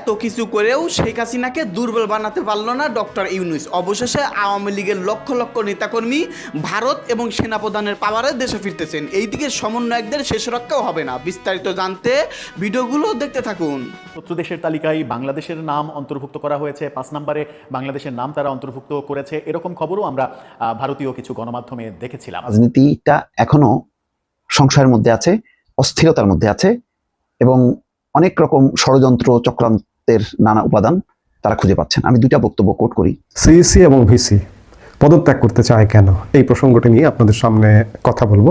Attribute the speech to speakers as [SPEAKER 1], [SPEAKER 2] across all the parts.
[SPEAKER 1] এত কিছু করেও শেখ হাসিনাকে দুর্বল বানাতে পারল না ডক্টর ইউনুস। অবশেষে আওয়ামী লীগের লক্ষ লক্ষ নেতাকর্মী ভারত এবং সেনাপ্রধানের পাওয়ারে দেশে ফিরতেছেন। এইদিকে সমন্বয়কদের শেষ রক্ষাও হবে না। বিস্তারিত জানতে ভিডিওগুলো দেখতে থাকুন।
[SPEAKER 2] শত্রু দেশের তালিকায় বাংলাদেশের নাম অন্তর্ভুক্ত করা হয়েছে। পাঁচ নম্বরে বাংলাদেশের নাম তারা অন্তর্ভুক্ত করেছে। এরকম খবরও আমরা আহ, ভারতীয় কিছু গণমাধ্যমে দেখেছিলাম।
[SPEAKER 3] রাজনীতিটা এখনও সংশয়ের মধ্যে আছে অস্থিরতার মধ্যে আছে এবং অনেক রকম ষড়যন্ত্র চক্রান্তের নানা উপাদান তারা খুঁজে পাচ্ছেন। আমি দুইটা বক্তব্য কোট করি।
[SPEAKER 4] সিইসি এবং ভিসি পদত্যাগ করতে চায় কেন? এই প্রসঙ্গটি নিয়ে আপনাদের সামনে কথা বলব।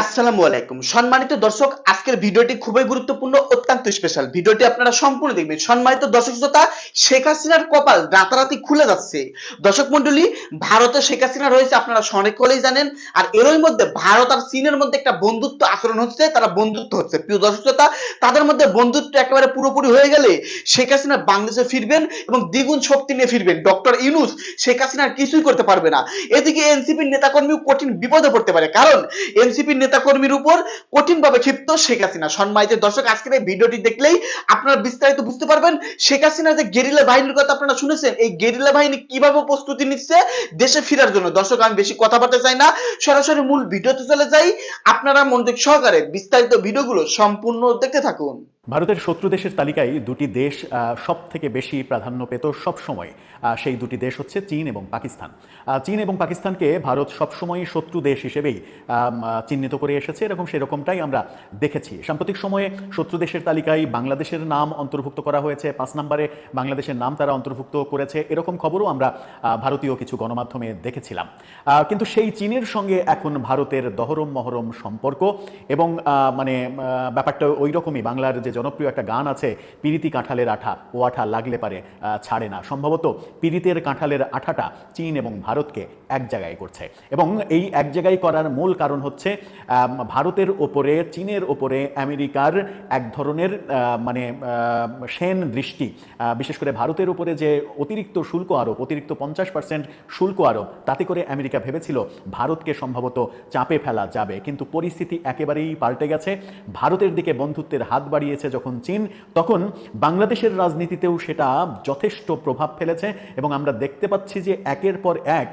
[SPEAKER 1] আসসালামু আলাইকুম। সম্মানিত দর্শক, আজকের ভিডিওটি খুবই গুরুত্বপূর্ণ, অত্যন্ত স্পেশাল ভিডিওটি আপনারা সম্পূর্ণ দেখবেন। সম্মানিত দর্শক শ্রোতা, শেখ হাসিনার কপাল রাতারাতি খুলে যাচ্ছে। দর্শক মন্ডলী ভারতে শেখ হাসিনা রয়েছে আপনারা সকলেই জানেন, আর এরই মধ্যে ভারত আর চীনের মধ্যে একটা বন্ধুত্ব আচরণ হচ্ছে, তারা বন্ধুত্ব হচ্ছে। প্রিয় দর্শক শ্রোতা, তাদের মধ্যে বন্ধুত্ব একেবারে পুরোপুরি হয়ে গেলে শেখ হাসিনা বাংলাদেশে ফিরবেন এবং দ্বিগুণ শক্তি নিয়ে ফিরবেন। ডক্টর ইউনুস শেখ হাসিনার কিছুই করতে পারবে না। এদিকে এনসিপির নেতাকর্মীও কঠিন বিপদে পড়তে পারে, কারণ এনসিপির নেতাকর্মীর উপর কঠিনভাবে ক্ষিপ্ত শেখ হাসিনা। সম্মানিত দর্শক, আজকের এই ভিডিওটি দেখলেই আপনারা বিস্তারিত বুঝতে পারবেন শেখ হাসিনার যে গেরিলা বাহিনীর কথা আপনারা শুনেছেন, এই গেরিলা বাহিনী কীভাবে প্রস্তুতি নিচ্ছে দেশে ফেরার জন্য। দর্শক, আমি বেশি কথা বলতে চাই না, সরাসরি মূল ভিডিওতে চলে যাই। আপনারা মনোযোগ সহকারে বিস্তারিত ভিডিওগুলো সম্পূর্ণ দেখতে থাকুন।
[SPEAKER 2] ভারতের শত্রু দেশের তালিকায় দুটি দেশ সব থেকে বেশি প্রাধান্য পেত সবসময়। সেই দুটি দেশ হচ্ছে চীন এবং পাকিস্তান। চীন এবং পাকিস্তানকে ভারত সবসময় শত্রু দেশ হিসেবেই চিহ্নিত করে এসেছে এবং সেরকমটাই আমরা দেখেছি। সাম্প্রতিক সময়ে শত্রু দেশের তালিকায় বাংলাদেশের নাম অন্তর্ভুক্ত করা হয়েছে, পাঁচ নম্বরে বাংলাদেশের নাম তারা অন্তর্ভুক্ত করেছে, এরকম খবরও আমরা ভারতীয় কিছু গণমাধ্যমে দেখেছিলাম। কিন্তু সেই চীনের সঙ্গে এখন ভারতের দহরম মহরম সম্পর্ক এবং মানে ব্যাপারটা ওই রকমই, বাংলার যে জনপ্রিয় একটা গান আছে, পিরিতি কাঁঠালের আঠা। ও আঠা লাগলে পারে ছাড়ে না। সম্ভবত পিরিতের কাঁঠালের আঠাটা চীন এবং ভারতকে এক জায়গায় করছে। এবং এই এক জায়গায় করার মূল কারণ হচ্ছে ভারতের ওপরে, চীনের ওপরে আমেরিকার এক ধরনের মানে সেন দৃষ্টি। বিশেষ করে ভারতের উপরে যে অতিরিক্ত শুল্ক আরোপ, অতিরিক্ত পঞ্চাশ পার্সেন্ট শুল্ক আরোপ, তাতে করে আমেরিকা ভেবেছিল ভারতকে সম্ভবত চাপে ফেলা যাবে। কিন্তু পরিস্থিতি একেবারেই পাল্টে গেছে। ভারতের দিকে বন্ধুত্বের হাত বাড়িয়েছে যখন চীন, তখন বাংলাদেশের রাজনীতিতেও সেটা যথেষ্ট প্রভাব ফেলেছে। এবং আমরা দেখতে পাচ্ছি যে একের পর এক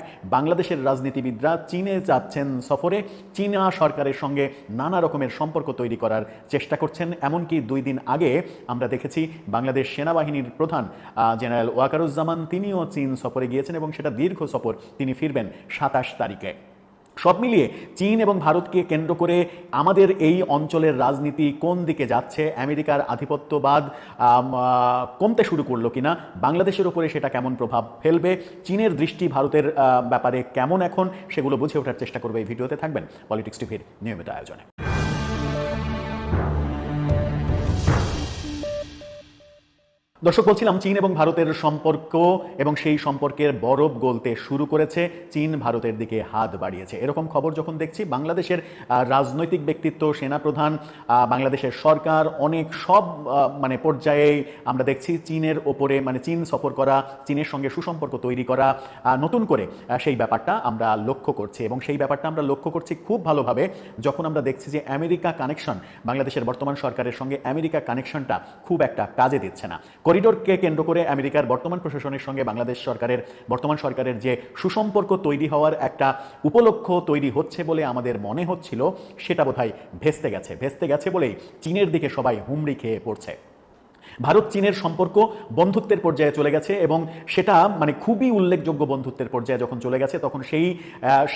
[SPEAKER 2] বাংলাদেশের রাজনীতিবিদরা চীনে যাচ্ছেন সফরে। চীনা সরকারের সঙ্গে নানা রকমের সম্পর্ক তৈরি করার চেষ্টা করছেন। এমনকি দুই দিন আগে আমরা দেখেছি বাংলাদেশ সেনাবাহিনীর প্রধান জেনারেল ওয়াকারুজ্জামান, তিনিও চীন সফরে গিয়েছেন এবং সেটা দীর্ঘ সফর তিনি ফিরবেন সাতাশ তারিখে। সব মিলিয়ে চীন এবং ভারতকে কেন্দ্র করে আমাদের এই অঞ্চলের রাজনীতি কোন দিকে যাচ্ছে, আমেরিকার আধিপত্যবাদ কমতে শুরু করল কিনা, বাংলাদেশের উপরে সেটা কেমন প্রভাব ফেলবে, চীনের দৃষ্টি ভারতের ব্যাপারে কেমন এখন, সেগুলো বুঝে ওঠার চেষ্টা করবে এই ভিডিওতে। থাকবেন পলিটিক্স টিভির নিয়মিত আয়োজনে। দর্শক, বলছিলাম চীন এবং ভারতের সম্পর্ক এবং সেই সম্পর্কের বরফ গলতে শুরু করেছে। চীন ভারতের দিকে হাত বাড়িয়েছে। এরকম খবর যখন দেখছি, বাংলাদেশের রাজনৈতিক ব্যক্তিত্ব, সেনাপ্রধান বাংলাদেশের সরকার, অনেক সব মানে পর্যায়ে আমরা দেখছি চীনের ওপরে মানে চীন সফর করা, চীনের সঙ্গে সুসম্পর্ক তৈরি করা নতুন করে সেই ব্যাপারটা আমরা লক্ষ্য করছি এবং সেই ব্যাপারটা আমরা লক্ষ্য করছি খুব ভালোভাবে যখন আমরা দেখছি যে আমেরিকা কানেকশন, বাংলাদেশের বর্তমান সরকারের সঙ্গে আমেরিকা কানেকশনটা খুব একটা কাজে দিচ্ছে না। করিডোরকে কেন্দ্র করে আমেরিকার বর্তমান প্রশাসনের সঙ্গে বাংলাদেশ সরকারের, বর্তমান সরকারের যে সুসম্পর্ক তৈরি হওয়ার একটা উপলক্ষ তৈরি হচ্ছে বলে আমাদের মনে হচ্ছিল, সেটা বোধহয় ভেস্তে গেছে। ভেস্তে গেছে বলেই চীনের দিকে সবাই হুমড়ি খেয়ে পড়ছে। ভারত চীনের সম্পর্ক বন্ধুত্বের পর্যায়ে চলে গেছে এবং সেটা মানে খুবই উল্লেখযোগ্য বন্ধুত্বের পর্যায়ে যখন চলে গেছে, তখন সেই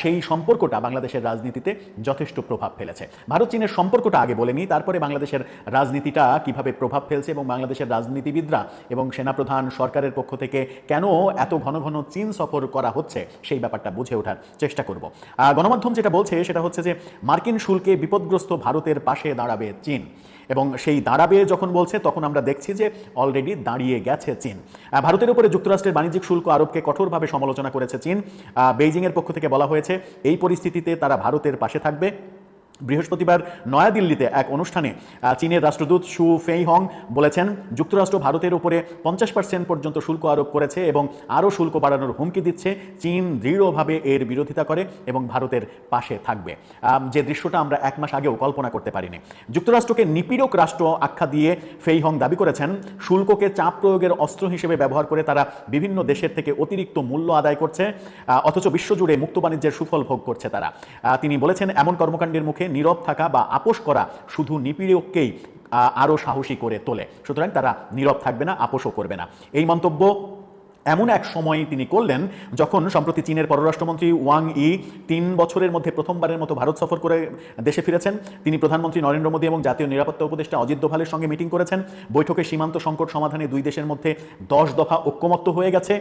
[SPEAKER 2] সেই সম্পর্কটা বাংলাদেশের রাজনীতিতে যথেষ্ট প্রভাব ফেলেছে। ভারত চীনের সম্পর্কটা আগে বলে নিই তারপরে বাংলাদেশের রাজনীতিটা কীভাবে প্রভাব ফেলছে এবং বাংলাদেশের রাজনীতিবিদরা এবং সেনাপ্রধান সরকারের পক্ষ থেকে কেন এত ঘন ঘন চীন সফর করা হচ্ছে, সেই ব্যাপারটা বুঝে ওঠার চেষ্টা করব। গণমাধ্যম যেটা বলছে, সেটা হচ্ছে যে মার্কিন শুল্কে বিপদগ্রস্ত ভারতের পাশে দাঁড়াবে চীন এবং সেই দাঁড়াবে যখন বলছে, তখন আমরা দেখছি যে অলরেডি দাঁড়িয়ে গেছে চীন। ভারতের উপরে যুক্তরাষ্ট্রের বাণিজ্যিক শুল্ক আরোপকে কঠোরভাবে সমালোচনা করেছে চীন। বেইজিংয়ের পক্ষ থেকে বলা হয়েছে, এই পরিস্থিতিতে তারা ভারতের পাশে থাকবে। বৃহস্পতিবার নয়াদিল্লিতে এক অনুষ্ঠানে চীনের রাষ্ট্রদূত সু ফেই হং বলেছেন, যুক্তরাষ্ট্র ভারতের উপরে পঞ্চাশ পার্সেন্ট পর্যন্ত শুল্ক আরোপ করেছে এবং আরও শুল্ক বাড়ানোর হুমকি দিচ্ছে, চীন দৃঢ়ভাবে এর বিরোধিতা করে এবং ভারতের পাশে থাকবে। যে দৃশ্যটা আমরা এক মাস আগেও কল্পনা করতে পারিনি। যুক্তরাষ্ট্রকে নিপীড়ক রাষ্ট্র আখ্যা দিয়ে ফেই হং দাবি করেছেন, শুল্ককে চাপ প্রয়োগের অস্ত্র হিসেবে ব্যবহার করে তারা বিভিন্ন দেশের থেকে অতিরিক্ত মূল্য আদায় করছে অথচ বিশ্বজুড়ে মুক্ত বাণিজ্যের সুফল ভোগ করছে তারা। তিনি বলেছেন, এমন কর্মকাণ্ডের মুখে নীরব থাকা বা আপোষ করা শুধু নিপীড়ককেই আরও সাহসী করে তোলে। সুতরাং তারা নীরব থাকবে না, আপোষও করবে না। এই মন্তব্য এমন এক সময় তিনি করলেন যখন সম্প্রতি চীনের পররাষ্ট্রমন্ত্রী ওয়াং ই তিন বছরের মধ্যে প্রথমবারের মতো ভারত সফর করে দেশে ফিরেছেন। তিনি প্রধানমন্ত্রী নরেন্দ্র মোদী এবং জাতীয় নিরাপত্তা উপদেষ্টা অজিত দোভালের সঙ্গে মিটিং করেছেন। বৈঠকে সীমান্ত সংকট সমাধানে দুই দেশের মধ্যে দশ দফা ঐক্যমত্য হয়ে গেছে।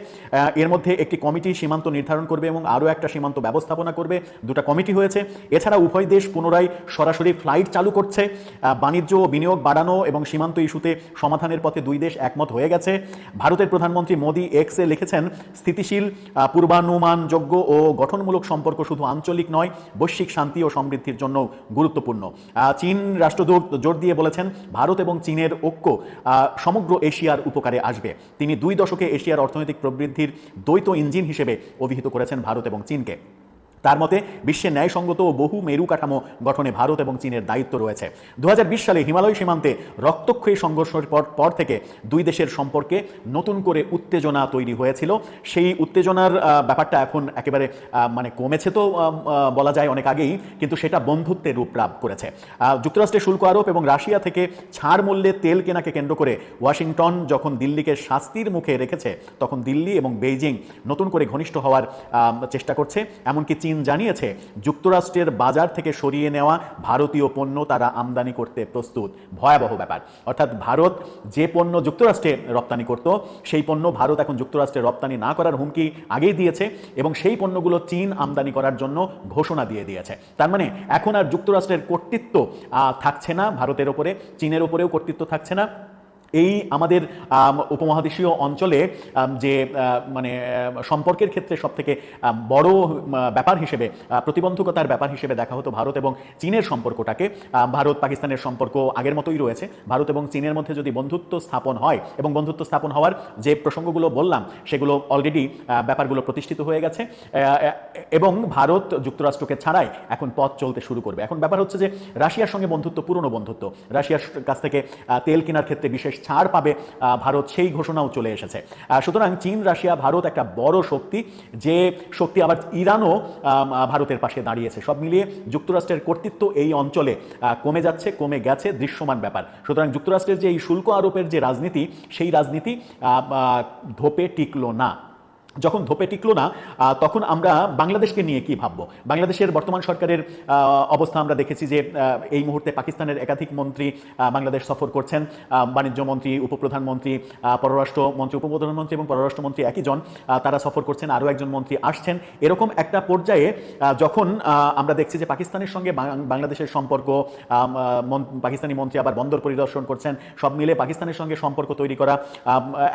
[SPEAKER 2] এর মধ্যে একটি কমিটি সীমান্ত নির্ধারণ করবে এবং আরও একটা সীমান্ত ব্যবস্থাপনা করবে। দুটা কমিটি হয়েছে। এছাড়া উভয় দেশ পুনরায় সরাসরি ফ্লাইট চালু করছে। বাণিজ্য ও বিনিয়োগ বাড়ানো এবং সীমান্ত ইস্যুতে সমাধানের পথে দুই দেশ একমত হয়ে গেছে। ভারতের প্রধানমন্ত্রী মোদী এক্সে লিখেছেন, স্থিতিশীল পূর্বানুমানযোগ্য ও গঠনমূলক সম্পর্ক শুধু আঞ্চলিক নয়, বৈশ্বিক শান্তি ও সমৃদ্ধির জন্য গুরুত্বপূর্ণ। চীন রাষ্ট্রদূত জোর দিয়ে বলেছেন, ভারত এবং চীনের ঐক্য সমগ্র এশিয়ার উপকারে আসবে। তিনি দুই দশকে এশিয়ার অর্থনৈতিক প্রবৃদ্ধির দ্বৈত ইঞ্জিন হিসেবে অভিহিত করেছেন ভারত এবং চীনকে। তার মতে বিশ্বের ন্যায়সঙ্গত ও বহু মেরু কাঠামো গঠনে ভারত এবং চীনের দায়িত্ব রয়েছে। দু হাজার বিশ সালে হিমালয় সীমান্তে রক্তক্ষয়ী সংঘর্ষের পর পর থেকে দুই দেশের সম্পর্কে নতুন করে উত্তেজনা তৈরি হয়েছিল। সেই উত্তেজনার ব্যাপারটা এখন একেবারে মানে কমেছে তো বলা যায় অনেক আগেই, কিন্তু সেটা বন্ধুত্বের রূপ লাভ করেছে। যুক্তরাষ্ট্রের শুল্ক আরোপ এবং রাশিয়া থেকে ছাড় মূল্যে তেল কেনাকে কেন্দ্র করে ওয়াশিংটন যখন দিল্লিকে শাস্তির মুখে রেখেছে, তখন দিল্লি এবং বেইজিং নতুন করে ঘনিষ্ঠ হওয়ার চেষ্টা করছে। এমনকি চীন জানিয়েছে, যুক্তরাষ্ট্রের বাজার থেকে সরিয়ে নেওয়া ভারতীয় পণ্য তারা আমদানি করতে প্রস্তুত। ভয়াবহ ব্যাপার। অর্থাৎ ভারত যে পণ্য যুক্তরাষ্ট্রে রপ্তানি করত, সেই পণ্য ভারত এখন যুক্তরাষ্ট্রে রপ্তানি না করার হুমকি আগেই দিয়েছে এবং সেই পণ্যগুলো চীন আমদানি করার জন্য ঘোষণা দিয়ে দিয়েছে। তার মানে এখন আর যুক্তরাষ্ট্রের কর্তৃত্ব থাকছে না ভারতের ওপরে, চীনের ওপরেও কর্তৃত্ব থাকছে না। এই আমাদের উপমহাদেশীয় অঞ্চলে যে মানে সম্পর্কের ক্ষেত্রে সব থেকে বড় ব্যাপার হিসেবে প্রতিবন্ধকতার ব্যাপার হিসেবে দেখা হতো ভারত এবং চীনের সম্পর্কটাকে। ভারত পাকিস্তানের সম্পর্ক আগের মতোই রয়েছে। ভারত এবং চীনের মধ্যে যদি বন্ধুত্ব স্থাপন হয় এবং বন্ধুত্ব স্থাপন হওয়ার যে প্রসঙ্গগুলো বললাম, সেগুলো অলরেডি ব্যাপারগুলো প্রতিষ্ঠিত হয়ে গেছে। এবং ভারত যুক্তরাষ্ট্রকে ছাড়াই এখন পথ চলতে শুরু করবে। এখন ব্যাপার হচ্ছে যে, রাশিয়ার সঙ্গে বন্ধুত্ব, পুরনো বন্ধুত্ব। রাশিয়ার কাছ থেকে তেল কেনার ক্ষেত্রে বিশেষ ছাড় পাবে ভারত, সেই ঘোষণাও চলে এসেছে। সুতরাং চীন, রাশিয়া, ভারত একটা বড় শক্তি, যে শক্তি আবার ইরানও ভারতের পাশে দাঁড়িয়েছে। সব মিলিয়ে যুক্তরাষ্ট্রের কর্তৃত্ব এই অঞ্চলে কমে যাচ্ছে, কমে গেছে, দৃশ্যমান ব্যাপার। সুতরাং যুক্তরাষ্ট্রের যে এই শুল্ক আরোপের যে রাজনীতি, সেই রাজনীতি ধোপে টিকলো না। যখন ধোপে টিকলো না তখন আমরা বাংলাদেশকে নিয়ে কি ভাববো? বাংলাদেশের বর্তমান সরকারের অবস্থা আমরা দেখেছি যে এই মুহূর্তে পাকিস্তানের একাধিক মন্ত্রী বাংলাদেশ সফর করছেন। বাণিজ্য মন্ত্রী উপপ্রধানমন্ত্রী আহ, পররাষ্ট্র মন্ত্রী উপপ্রধানমন্ত্রী এবং পররাষ্ট্রমন্ত্রী একই জন তারা সফর করছেন আরও একজন মন্ত্রী আসছেন। এরকম একটা পর্যায়ে যখন আমরা দেখছি যে পাকিস্তানের সঙ্গে বাংলাদেশের সম্পর্ক পাকিস্তানি মন্ত্রী আবার বন্দর পরিদর্শন করছেন। সব মিলে পাকিস্তানের সঙ্গে সম্পর্ক তৈরি করা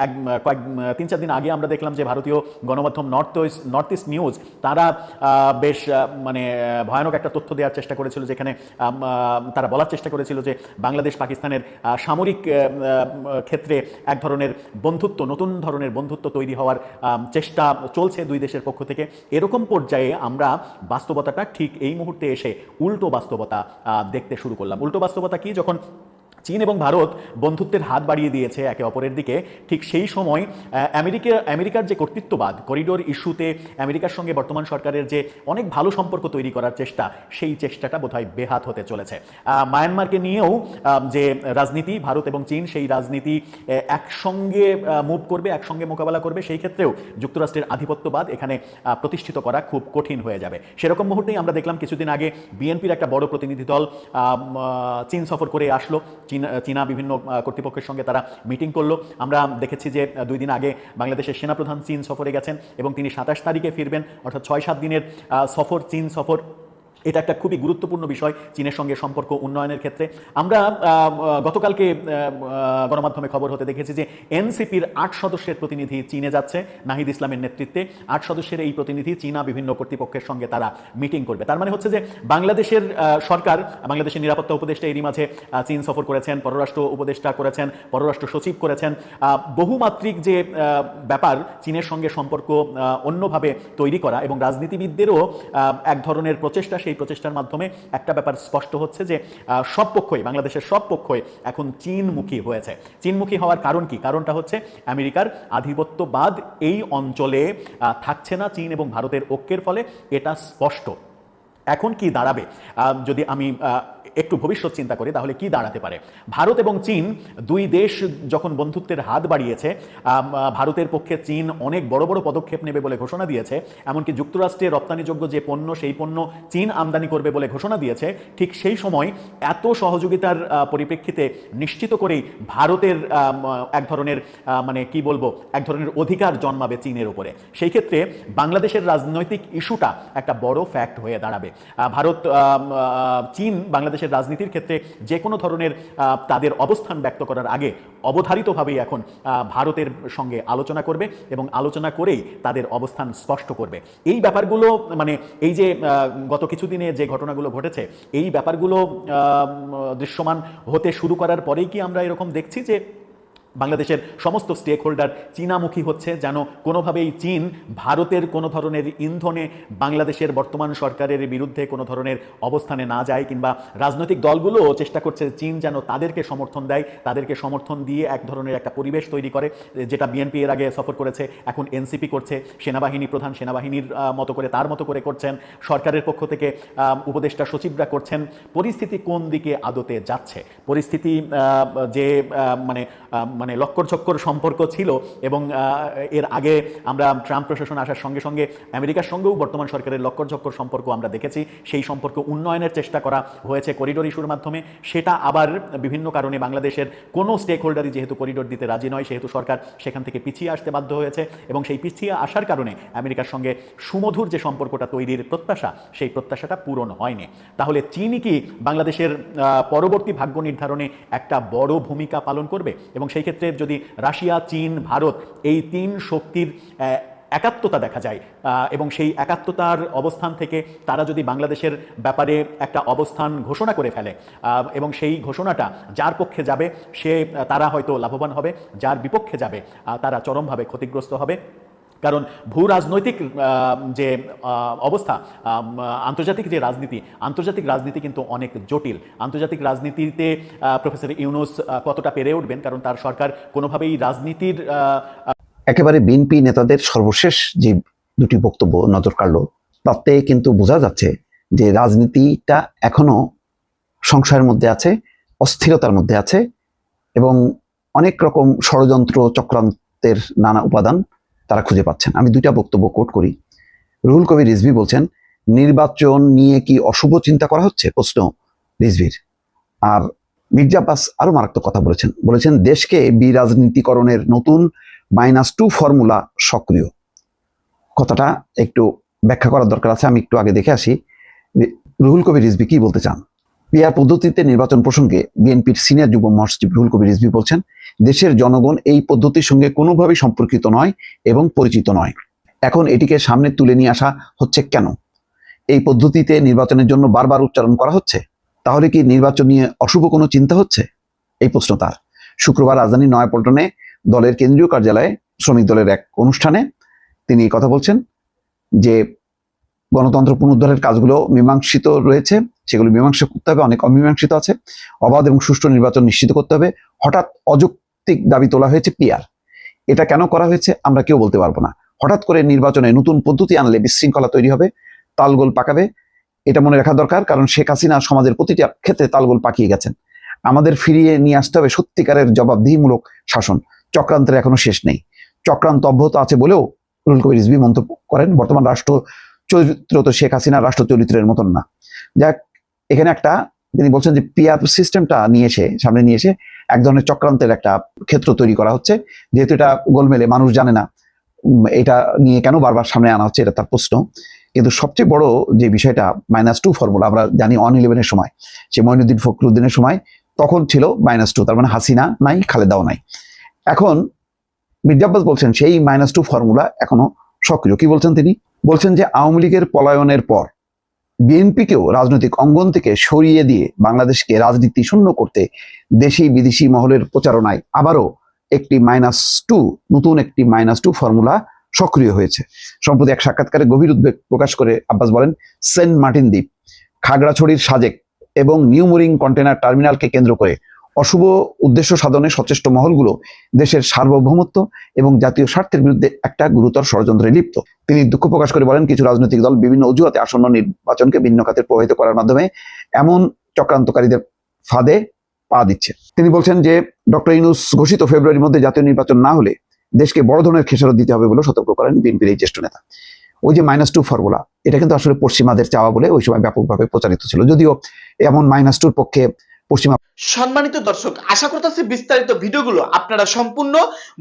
[SPEAKER 2] এক কয়েক তিন চার দিন আগে আমরা দেখলাম যে ভারতীয় গণমাধ্যম north east north east news তারা বেশ মানে ভয়ানক একটা তথ্য দেওয়ার চেষ্টা করেছিল যেখানে তারা বলার চেষ্টা করেছিল যে বাংলাদেশ, পাকিস্তানের সামরিক ক্ষেত্রে এক ধরনের বন্ধুত্ব, নতুন ধরনের বন্ধুত্ব তৈরি হওয়ার চেষ্টা চলছে দুই দেশের পক্ষ থেকে। এরকম পর্যায়ে আমরা বাস্তবতাটা ঠিক এই মুহূর্তে এসে উল্টো বাস্তবতা দেখতে শুরু করলাম। উল্টো বাস্তবতা কি? যখন চীন এবং ভারত বন্ধুত্বের হাত বাড়িয়ে দিয়েছে একে অপরের দিকে। ঠিক সেই সময় আমেরিকা, আমেরিকার যে কর্তৃত্ববাদ, করিডোর ইস্যুতে আমেরিকার সঙ্গে বর্তমান সরকারের যে অনেক ভালো সম্পর্ক তৈরি করার চেষ্টা, সেই চেষ্টাটা বোধহয় বেহাত হতে চলেছে। মায়ানমারকে নিয়েও যে রাজনীতি, ভারত এবং চীন সেই রাজনীতি একসঙ্গে মুভ করবে, একসঙ্গে মোকাবেলা করবে, সেই ক্ষেত্রেও যুক্তরাষ্ট্রের আধিপত্যবাদ এখানে প্রতিষ্ঠিত করা খুব কঠিন হয়ে যাবে। সেরকম মুহূর্তেই আমরা দেখলাম কিছুদিন আগে বিএনপির একটা বড় প্রতিনিধি দল চীন সফর করে আসলো। চীন চীনা বিভিন্ন কর্তৃপক্ষের সঙ্গে তারা মিটিং করল। আমরা দেখেছি যে দুই দিন আগে বাংলাদেশের সেনাপ্রধান চীন সফরে গেছেন এবং তিনি সাতাশ তারিখে ফিরবেন। অর্থাৎ ছয় সাত দিনের সফর, চীন সফর এটা একটা খুবই গুরুত্বপূর্ণ বিষয় চীনের সঙ্গে সম্পর্ক উন্নয়নের ক্ষেত্রে। আমরা গতকালকে গণমাধ্যমে খবর হতে দেখেছি যে এনসিপির আট সদস্যের প্রতিনিধি চীনে যাচ্ছে নাহিদ ইসলামের নেতৃত্বে। আট সদস্যের এই প্রতিনিধি চীনা বিভিন্ন কর্তৃপক্ষের সঙ্গে তারা মিটিং করবে। তার মানে হচ্ছে যে বাংলাদেশের সরকার, বাংলাদেশের নিরাপত্তা উপদেষ্টা এরই মাঝে চীন সফর করেছেন, পররাষ্ট্র উপদেষ্টা করেছেন, পররাষ্ট্র সচিব করেছেন। বহুমাত্রিক যে ব্যাপার চীনের সঙ্গে সম্পর্ক অন্যভাবে তৈরি করা এবং রাজনীতিবিদদেরও এক ধরনের প্রচেষ্টা সেই প্রচেষ্টার মাধ্যমে একটা ব্যাপার স্পষ্ট হচ্ছে যে সব পক্ষই, বাংলাদেশের সব পক্ষই এখন চীনমুখী হয়েছে। চীনমুখী হওয়ার কারণ কি? কারণটা হচ্ছে আমেরিকার আধিপত্যবাদ এই অঞ্চলে থাকছে না চীন এবং ভারতের ঐক্যের ফলে এটা স্পষ্ট। এখন কি দাঁড়াবে? যদি আমি একটু ভবিষ্যৎ চিন্তা করি, তাহলে কি দাঁড়াতে পারে? ভারত এবং চীন, দুই দেশ যখন বন্ধুত্বের হাত বাড়িয়েছে ভারতের পক্ষে চীন অনেক বড় বড় পদক্ষেপ নেবে বলে ঘোষণা দিয়েছে। এমনকি যুক্তরাষ্ট্রে রপ্তানিযোগ্য যে পণ্য, সেই পণ্য চীন আমদানি করবে বলে ঘোষণা দিয়েছে। ঠিক সেই সময় এত সহযোগিতার পরিপ্রেক্ষিতে নিশ্চিত করেই ভারতের এক ধরনের মানে কি বলব, এক ধরনের অধিকার জন্মাবে চীনের উপরে। সেই ক্ষেত্রে বাংলাদেশের রাজনৈতিক ইস্যুটা একটা বড় ফ্যাক্ট হয়ে দাঁড়াবে। ভারত চীন বাংলাদেশের রাজনীতির ক্ষেত্রে যে কোনো ধরনের তাদের অবস্থান ব্যক্ত করার আগে অবধারিতভাবেই এখন ভারতের সঙ্গে আলোচনা করবে এবং আলোচনা করেই তাদের অবস্থান স্পষ্ট করবে। এই ব্যাপারগুলো মানে এই যে গত কিছুদিনে যে ঘটনাগুলো ঘটেছে, এই ব্যাপারগুলো দৃশ্যমান হতে শুরু করার পরেই কি আমরা এরকম দেখছি যে বাংলাদেশের সমস্ত স্টেক হোল্ডার চীনামুখী হচ্ছে যেন কোনোভাবেই চীন ভারতের কোনো ধরনের ইন্ধনে বাংলাদেশের বর্তমান সরকারের বিরুদ্ধে কোনো ধরনের অবস্থানে না যায় কিংবা রাজনৈতিক দলগুলো চেষ্টা করছে চীন যেন তাদেরকে সমর্থন দেয় তাদেরকে সমর্থন দিয়ে এক ধরনের একটা পরিবেশ তৈরি করে যেটা বিএনপি এর আগে সফর করেছে এখন এনসিপি করছে সেনাবাহিনী প্রধান সেনাবাহিনীর মতো করে তার মতো করে করছেন সরকারের পক্ষ থেকে উপদেষ্টা সচিবরা করছেন পরিস্থিতি কোন দিকে আদতে যাচ্ছে? পরিস্থিতি যে মানে আহ, মানে লক্কর চক্কর সম্পর্ক ছিল এবং এর আগে আমরা ট্রাম্প প্রশাসন আসার সঙ্গে সঙ্গে আমেরিকার সঙ্গেও বর্তমান সরকারের লক্কর চক্কর সম্পর্ক আমরা দেখেছি। সেই সম্পর্ক উন্নয়নের চেষ্টা করা হয়েছে করিডোর ইস্যুর মাধ্যমে। সেটা আবার বিভিন্ন কারণে বাংলাদেশের কোনো স্টেক হোল্ডারই যেহেতু করিডোর দিতে রাজি নয়, সেহেতু সরকার সেখান থেকে পিছিয়ে আসতে বাধ্য হয়েছে এবং সেই পিছিয়ে আসার কারণে আমেরিকার সঙ্গে সুমধুর যে সম্পর্কটা তৈরির প্রত্যাশা, সেই প্রত্যাশাটা পূরণ হয়নি। তাহলে চীনই কি বাংলাদেশের পরবর্তী ভাগ্য নির্ধারণে একটা বড় ভূমিকা পালন করবে? এবং সেই ক্ষেত্রে যদি রাশিয়া, চীন, ভারত এই তিন শক্তির একাত্মতা দেখা যায় এবং সেই একাত্মতার অবস্থান থেকে তারা যদি বাংলাদেশের ব্যাপারে একটা অবস্থান ঘোষণা করে ফেলে এবং সেই ঘোষণাটা যার পক্ষে যাবে সে, তারা হয়তো লাভবান হবে, যার বিপক্ষে যাবে তারা চরমভাবে ক্ষতিগ্রস্ত হবে। কারণ ভূ রাজনৈতিক যে অবস্থা আন্তর্জাতিক যে রাজনীতি, আন্তর্জাতিক রাজনীতি কিন্তু অনেক জটিল। আন্তর্জাতিক রাজনীতিতে প্রফেসর ইউনুস কতটা পেরে উঠবেন? কারণ তার সরকার কোনোভাবেই রাজনীতির
[SPEAKER 3] একেবারে বিএনপি নেতাদের সর্বশেষ যে দুটি বক্তব্য নজর কাড়লো, তাতে কিন্তু বোঝা যাচ্ছে যে রাজনীতিটা এখনও সংশয়ের মধ্যে আছে, অস্থিরতার মধ্যে আছে এবং অনেক রকম ষড়যন্ত্র চক্রান্তের নানা উপাদান তারা খুঁজে পাচ্ছেন। আমি দুইটা বক্তব্য কোট করি। রুহুল কবির রিজভি বলছেন, নির্বাচন নিয়ে কি অশুভ চিন্তা করা হচ্ছে? প্রশ্ন রিজভির। আর মির্জা আব্বাস আরও মারাত্মক কথা বলেছেন। বলেছেন, দেশকে বিরাজনীতিকরণের নতুন মাইনাস টু ফর্মুলা সক্রিয়। কথাটা একটু ব্যাখ্যা করার দরকার আছে, আমি একটু আগে দেখে আসি। রুহুল কবির রিজভি কি বলতে চান? পিয়ার পদ্ধতিতে নির্বাচন প্রসঙ্গে বিএনপির সিনিয়র যুব মহাসচিব রুহুল কবির রিজভি বলছেন, দেশের জনগণ এই পদ্ধতির সঙ্গে কোনোভাবেই সম্পর্কিত নয় এবং পরিচিত নয়। এখন এটিকে সামনে তুলে নিয়ে আসা হচ্ছে কেন? এই পদ্ধতিতে নির্বাচনের জন্য বারবার উচ্চারণ করা হচ্ছে? তাহলে কি নির্বাচন নিয়ে অশুভ কোনো চিন্তা হচ্ছে? এই প্রশ্ন তার। শুক্রবার রাজধানীর নয়াপল্টনে দলের কেন্দ্রীয় কার্যালয়ে শ্রমিক দলের এক অনুষ্ঠানে তিনি কথা বলছেন যে গণতন্ত্র পুনরুদ্ধারের কাজগুলো মীমাংসিত রয়েছে। সেগুলো মীমাংসা করতে হবে, অনেক অমীমাংসিত আছে। অবাধ এবং সুষ্ঠু নির্বাচন নিশ্চিত করতে হবে। হঠাৎ অযৌক্তিক দাবি তোলা হয়েছে পিয়ার এটা কেন করা হয়েছে আমরা কেউ বলতে পারব না। হঠাৎ করে নির্বাচনে নতুন পদ্ধতি আনলে বিশৃঙ্খলা তৈরি হবে, তালগোল পাকাবে। এটা মনে রাখা দরকার, কারণ শেখ হাসিনা সমাজের প্রতিটা ক্ষেত্রে তালগোল পাকিয়ে গেছেন। আমাদের ফিরিয়ে নিয়ে আসতে হবে সত্যিকারের জবাবদিহিমূলক শাসন। চক্রান্তের এখনও শেষ নেই। চক্রান্ত অব্যাহত আছে বলেও রুল কবির রিজভি মন্তব্য করেন। বর্তমান রাষ্ট্র চরিত্র তো শেখ হাসিনা রাষ্ট্র চরিত্রের মতন না। যাক এখানে একটা, তিনি বলছেন যে পিআর সিস্টেমটা নিয়ে এসে সামনে নিয়ে এসে এক ধরনের চক্রান্তের একটা ক্ষেত্র তৈরি করা হচ্ছে। যেহেতু এটা গোলমেলে, মানুষ জানে না এটা নিয়ে কেন বারবার সামনে আনা হচ্ছে, এটা তার প্রশ্ন। কিন্তু সবচেয়ে বড় যে বিষয়টা মাইনাস টু ফর্মুলা আমরা জানি অন ইলেভেনের সময়, সে মইনুদ্দিন ফখরুদ্দিনের সময়, তখন ছিল মাইনাস টু তার মানে হাসিনা নাই, খালেদাও নাই। এখন মির্জা আব্বাস বলছেন, সেই মাইনাস টু ফর্মুলা এখনও সক্রিয়। কি বলছেন তিনি? বলছেন যে আওয়ামী লীগের পলায়নের পর বিএনপিকেও রাজনৈতিক অঙ্গন থেকে সরিয়ে দিয়ে বাংলাদেশকে রাজনীতি শূন্য করতে দেশি বিদেশি মহলের প্রচারণায় আবারও একটি মাইনাস টু নতুন একটি মাইনাস টু ফর্মুলা সক্রিয় হয়েছে। সম্প্রতি এক সাক্ষাৎকারে গভীর উদ্বেগ প্রকাশ করে আব্বাস বলেন, সেন্ট মার্টিন দ্বীপ, খাগড়াছড়ির সাজেক এবং নিউমোরিং কন্টেনার টার্মিনালকে কেন্দ্র করে অশুভ উদ্দেশ্য সাধনে সচেষ্ট মহলগুলো দেশের সার্বভৌমত্ব এবং জাতীয় স্বার্থের বিরুদ্ধে একটা গুরুতর ষড়যন্ত্রে লিপ্ত। তিনি দুঃখ প্রকাশ করে বলেন, কিছু রাজনৈতিক দল বিভিন্ন অজুহাতে আসন্ন নির্বাচনকে ভিন্ন খাতে প্রভাবিত করার মাধ্যমে এমন চক্রান্তকারীদের ফাঁদে পা দিচ্ছে। তিনি বলছেন যে, ডক্টর ইনুস ঘোষিত ফেব্রুয়ারির মধ্যে জাতীয় নির্বাচন না হলে দেশকে বড় ধরনের খেসারত দিতে হবে বলে সতর্ক করেন বিএনপির এই জ্যেষ্ঠ নেতা। ওই যে মাইনাস টু ফর্মুলা এটা কিন্তু আসলে পশ্চিমাদের চাওয়া বলে ওই সময় ব্যাপকভাবে প্রচারিত ছিল। যদিও এমন মাইনাস টুর পক্ষে পশ্চিমা
[SPEAKER 1] সম্মানিত দর্শক, আশা করতেছি বিস্তারিত ভিডিওগুলো আপনারা সম্পূর্ণ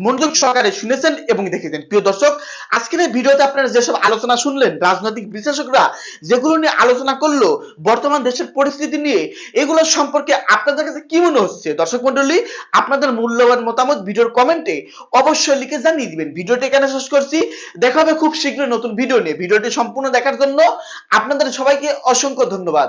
[SPEAKER 1] মনোযোগ সহকারে শুনেছেন এবং দেখেছেন। প্রিয় দর্শক, আজকের এই ভিডিওতে আপনারা যেসব আলোচনা শুনলেন, রাজনৈতিক বিশ্লেষকরা যেগুলো নিয়ে আলোচনা করল, বর্তমান দেশের পরিস্থিতি নিয়ে, এগুলো সম্পর্কে আপনাদের কাছে কি মনে হচ্ছে? দর্শক মন্ডলী আপনাদের মূল্যবান মতামত ভিডিওর কমেন্টে অবশ্যই লিখে জানিয়ে দিবেন। ভিডিওটি এখানে শেষ করছি। দেখা হবে খুব শীঘ্রই নতুন ভিডিও নিয়ে। ভিডিওটি সম্পূর্ণ দেখার জন্য আপনাদের সবাইকে অসংখ্য ধন্যবাদ।